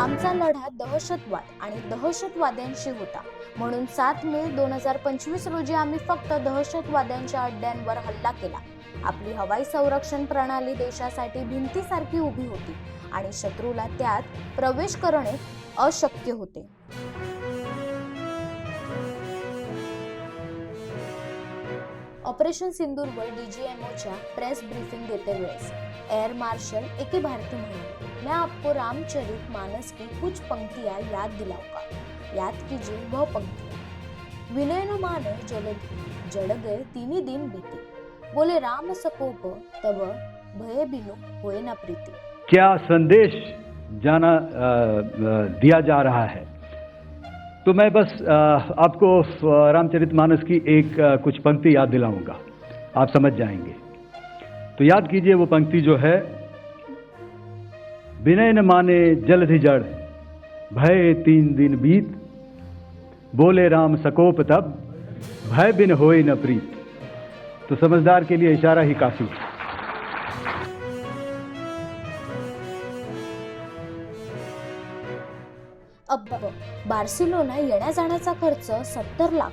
आमचा लढा दहशतवाद आणि दहशतवाद्यांशी होता. म्हणून सात मे दोन हजार पंचवीस रोजी आम्ही फक्त दहशतवाद्यांच्या अड्ड्यांवर हल्ला केला. आपली हवाई संरक्षण प्रणाली देशासाठी भिंतीसारखी उभी होती आणि शत्रूला त्यात प्रवेश करणे अशक्य होते. ऑपरेशन सिंदूरवर डीजीएमओच्या प्रेस ब्रीफिंग देते वेळेस. Air marshal A K Bharti म्हणाले मैं आपको रामचरित मानस की कुछ पंक्तियाँ याद दिलाऊँगा याद कीजिए वह पंक्तियाँ. विनय न माने जलधि जड़ गए तीनी दिन बीते. बोले राम सकोप तब भय बिनु होए न प्रीति. क्या संदेश जाना अ, अ, दिया जा रहा है? तो मैं बस आपको अ, रामचरितमानस की एक कुछ पंक्ति याद दिलाऊँगा। आप समझ जाएँगे। तो याद कीजिए वो पंक्ति जो है विनय न माने जलधि जड़ भय तीन दिन बीत बोले राम सकोप तब भय बिन होए न प्रीत। तो समझदार के लिए इशारा ही काफ़ी अब्ब अब बार्सिलोना येण्या जाण्याचा खर्च सत्तर लाख.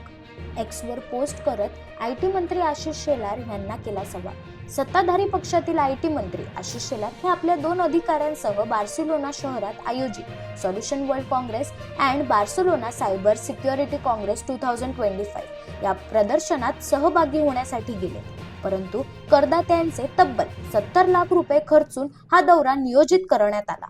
एक्सवर पोस्ट करत आय टी मंत्री आशिष शेलार यांना केला सवाल. सत्ताधारी पक्षातील आय टी मंत्री आशिष शेलार हे आपल्या दोन अधिकाऱ्यांसह बार्सिलोना शहरात आयोजित solution world congress and Barcelona cyber security congress two thousand twenty five या प्रदर्शनात सहभागी होण्यासाठी गेले. परंतु करदात्यांचे तब्बल सत्तर लाख रुपये खर्चून हा दौरा नियोजित करण्यात आला.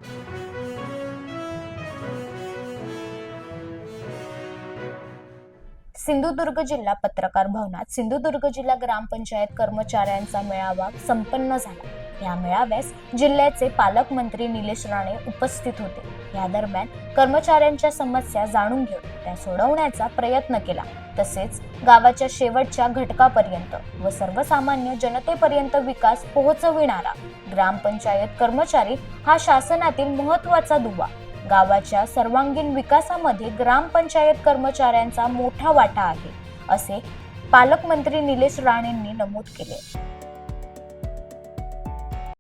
सिंधुदुर्ग जिल्हा पत्रकार भवनात सिंधुदुर्ग जिल्हा ग्रामपंचायत कर्मचाऱ्यांचा मेळावा संपन्न झाला. या मेळाव्यास जिल्ह्याचे पालकमंत्री निलेश राणे उपस्थित होते. या दरम्यान कर्मचाऱ्यांच्या समस्या जाणून घेऊन त्या सोडवण्याचा प्रयत्न केला. तसेच गावाच्या शेवटच्या घटकापर्यंत व सर्वसामान्य जनतेपर्यंत विकास पोहोचविणारा ग्रामपंचायत कर्मचारी हा शासनातील महत्त्वाचा दुवा गावाच्या सर्वांगीण विकासामध्ये ग्रामपंचायत कर्मचाऱ्यांचा मोठा वाटा आहे असे पालकमंत्री निलेश राणेंनी नमूद केले.